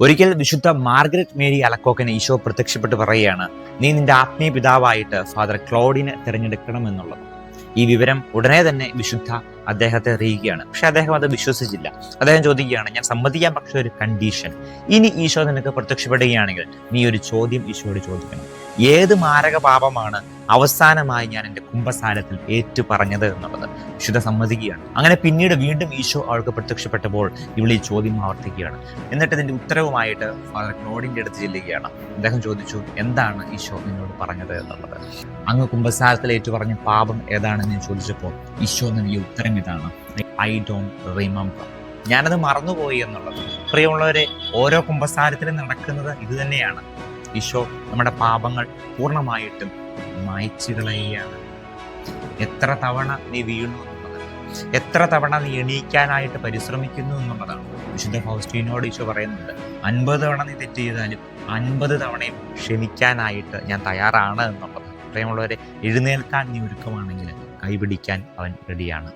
ഒരിക്കൽ വിശുദ്ധ Margaret Mary അലക്കോക്കന് Isho പ്രത്യക്ഷപ്പെട്ട് പറയുകയാണ് നീ നിന്റെ ആത്മീയ പിതാവായിട്ട് ഫാദർ ക്ലോഡിനെ തിരഞ്ഞെടുക്കണമെന്നുള്ളത്. ഈ വിവരം ഉടനെ തന്നെ വിശുദ്ധ അദ്ദേഹത്തെ അറിയിക്കുകയാണ് പക്ഷെ അദ്ദേഹം അത് വിശ്വസിച്ചില്ല. അദ്ദേഹം ചോദിക്കുകയാണ് ഞാൻ സമ്മതിക്കാൻ പക്ഷെ ഒരു കണ്ടീഷൻ ഇനി ഈശോ നിനക്ക് പ്രത്യക്ഷപ്പെടുകയാണെങ്കിൽ നീ ഒരു ചോദ്യം ഈശോയോട് ചോദിക്കണം. ഏത് മാരക പാപമാണ് അവസാനമായി ഞാൻ എന്റെ കുംഭസാരത്തിൽ ഏറ്റു പറഞ്ഞത് എന്നുള്ളത്? വിശുദ്ധ സമ്മതിക്കുകയാണ്. അങ്ങനെ പിന്നീട് വീണ്ടും ഈശോ അവൾക്ക് പ്രത്യക്ഷപ്പെട്ടപ്പോൾ ഇവൾ ഈ ചോദ്യം ആവർത്തിക്കുകയാണ്. എന്നിട്ട് ഇതിന്റെ ഉത്തരവുമായിട്ട് ഫാദർ ക്ലോഡിന്റെ അടുത്ത് ചെല്ലുകയാണ്. അദ്ദേഹം ചോദിച്ചു എന്താണ് ഈശോ നിന്നോട് പറഞ്ഞത് എന്നുള്ളത്? അങ്ങ് കുംഭസാരത്തിൽ ഏറ്റു പറഞ്ഞ പാപം ഏതാണെന്ന് ഞാൻ ചോദിച്ചപ്പോൾ ഈശോ നൽകിയ ഉത്തരം ഇതാണ്. ഐ ഡോണ്ട് റിമെമ്പർ ഞാനത് മറന്നുപോയി എന്നുള്ളത്. പ്രിയമുള്ളവരെ ഓരോ കുംഭസാരത്തിലും നടക്കുന്നത് ഇത് തന്നെയാണ്. ഈശോ നമ്മുടെ പാപങ്ങൾ പൂർണമായിട്ടും മായച്ചു കളയുകയാണ്. എത്ര തവണ നീ വീണു എത്ര തവണ നീ എണീക്കാനായിട്ട് പരിശ്രമിക്കുന്നു എന്നുള്ളതാണ് വിശുദ്ധ ഫൗസ്റ്റീനോട് ഈശോ പറയുന്നുണ്ട്. അൻപത് തവണ നീ തെറ്റ് ചെയ്താലും അൻപത് തവണയും ക്ഷമിക്കാനായിട്ട് ഞാൻ തയ്യാറാണ് എന്നുള്ളത്. പ്രിയമുള്ളവരെ എഴുന്നേൽക്കാൻ നീ ഒരുക്കമാണെങ്കിൽ കൈപിടിക്കാൻ അവൻ റെഡിയാണ്.